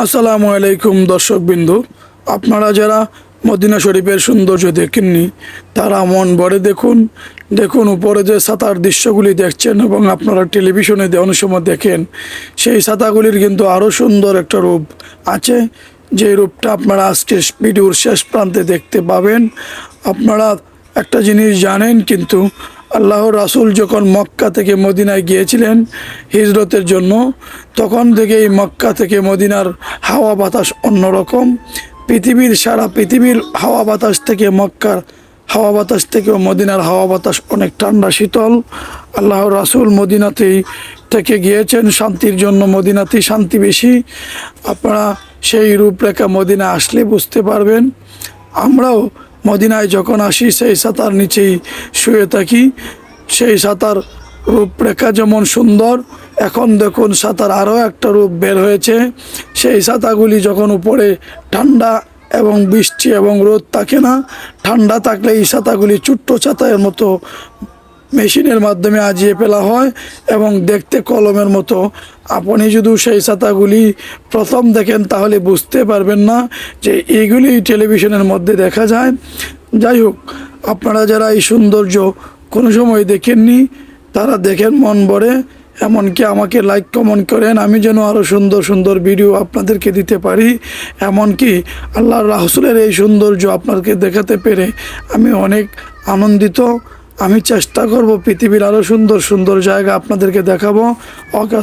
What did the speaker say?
আসসালামু আলাইকুম দর্শকবিন্দু। আপনারা যারা মদিনা শরীফের সৌন্দর্য দেখেননি, তারা মন ভরে দেখুন। দেখুন উপরে যে ছাতার দৃশ্যগুলি দেখছেন এবং আপনারা টেলিভিশনে অনেক সময় দেখেন, সেই ছাতাগুলির কিন্তু আরও সুন্দর একটা রূপ আছে। যে রূপটা আপনারা আজকে ভিডিওর শেষ প্রান্তে দেখতে পাবেন। আপনারা একটা জিনিস জানেন কিন্তু আল্লাহ রাসূল যখন মক্কা থেকে মদিনায় গিয়েছিলেন হিজরতের জন্য, তখন থেকেই মক্কা থেকে মদিনার হাওয়া বাতাস অন্যরকম। পৃথিবীর সারা পৃথিবীর হাওয়া বাতাস থেকে মক্কার হাওয়া বাতাস থেকেও মদিনার হাওয়া বাতাস অনেক ঠান্ডা, শীতল। আল্লাহ রাসূল মদিনাতেই থেকে গিয়েছেন, শান্তির জন্য মদিনাতেই শান্তি বেশি। আপনারা সেই রূপরেখা মদিনা আসলে বুঝতে পারবেন। আমরাও মদিনায় যখন আসি, সেই সাঁতার নিচেই শুয়ে থাকি। সেই সাঁতার রূপরেখা যেমন সুন্দর, এখন দেখুন সাঁতার আরও একটা রূপ বের হয়েছে। সেই সাতাগুলি যখন উপরে ঠান্ডা এবং বৃষ্টি এবং রোদ থাকে না, ঠান্ডা থাকলে এই ছাতাগুলি ছোট্ট ছাতার মতো মেশিনের মাধ্যমে আজিয়ে ফেলা হয় এবং দেখতে কলমের মতো। আপনি যদি সেই ছাতাগুলি প্রথম দেখেন, তাহলে বুঝতে পারবেন না যে এইগুলি টেলিভিশনের মধ্যে দেখা যায়। যাই হোক, আপনারা যারা এই সৌন্দর্য কোনো সময় দেখেননি, তারা দেখেন, মন ভরে। এমনকি আমাকে লাইক কমেন্ট করেন, আমি যেন আরও সুন্দর সুন্দর ভিডিও আপনাদেরকে দিতে পারি। এমনকি আল্লাহ রাহসুলের এই সৌন্দর্য আপনাদেরকে দেখাতে পেরে আমি অনেক আনন্দিত। আমি চেষ্টা করব পৃথিবীর আরও সুন্দর সুন্দর জায়গা আপনাদেরকে দেখাবো। ওকে